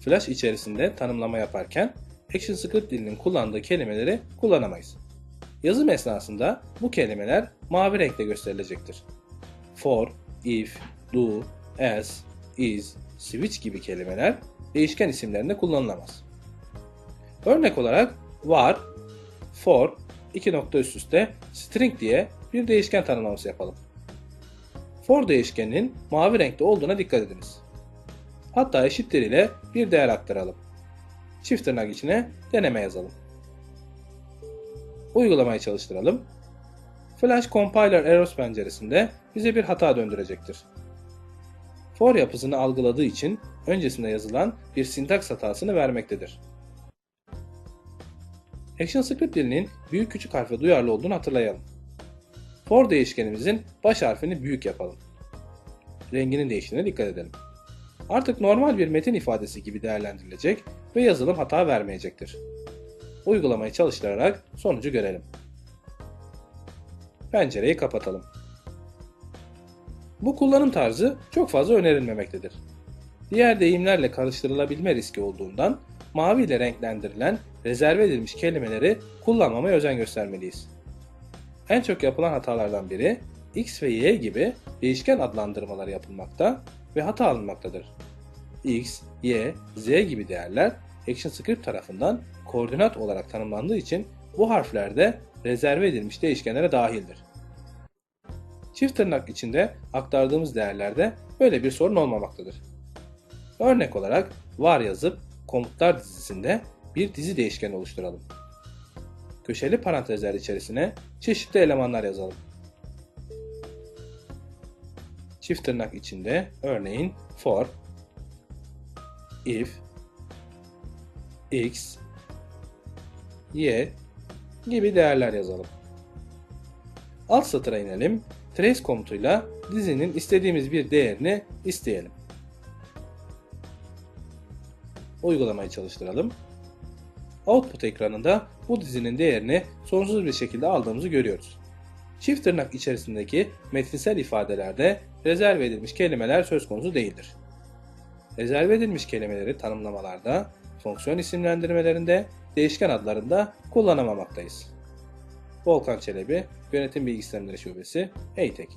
Flash içerisinde tanımlama yaparken ActionScript dilinin kullandığı kelimeleri kullanamayız. Yazım esnasında bu kelimeler mavi renkte gösterilecektir. For, if, do, as, is, switch gibi kelimeler değişken isimlerinde kullanılamaz. Örnek olarak var, for, iki nokta üst üste string diye bir değişken tanımlaması yapalım. For değişkeninin mavi renkte olduğuna dikkat ediniz. Hatta eşittir ile bir değer aktaralım. Çift tırnak içine deneme yazalım. Uygulamayı çalıştıralım. Flash Compiler Errors penceresinde bize bir hata döndürecektir. For yapısını algıladığı için öncesinde yazılan bir sintaks hatasını vermektedir. ActionScript dilinin büyük küçük harfe duyarlı olduğunu hatırlayalım. For değişkenimizin baş harfini büyük yapalım. Renginin değiştiğine dikkat edelim. Artık normal bir metin ifadesi gibi değerlendirilecek ve yazılım hata vermeyecektir. Uygulamayı çalıştırarak sonucu görelim. Pencereyi kapatalım. Bu kullanım tarzı çok fazla önerilmemektedir. Diğer deyimlerle karıştırılabilme riski olduğundan mavi ile renklendirilen rezerve edilmiş kelimeleri kullanmamaya özen göstermeliyiz. En çok yapılan hatalardan biri x ve y gibi değişken adlandırmaları yapılmakta ve hata alınmaktadır. x, y, z gibi değerler ActionScript tarafından koordinat olarak tanımlandığı için bu harfler de rezerve edilmiş değişkenlere dahildir. Çift tırnak içinde aktardığımız değerlerde böyle bir sorun olmamaktadır. Örnek olarak var yazıp komutlar dizisinde bir dizi değişken oluşturalım. Köşeli parantezler içerisine çeşitli elemanlar yazalım. Çift tırnak içinde örneğin for, if, x, y gibi değerler yazalım. Alt satıra inelim. Trace komutuyla dizinin istediğimiz bir değerini isteyelim. Uygulamayı çalıştıralım. Output ekranında bu dizinin değerini sonsuz bir şekilde aldığımızı görüyoruz. Çift tırnak içerisindeki metinsel ifadelerde rezerve edilmiş kelimeler söz konusu değildir. Rezerve edilmiş kelimeleri tanımlamalarda, fonksiyon isimlendirmelerinde, değişken adlarında kullanamamaktayız. Volkan Çelebi, Yönetim Bilgi Sistemleri Şubesi, EYTEK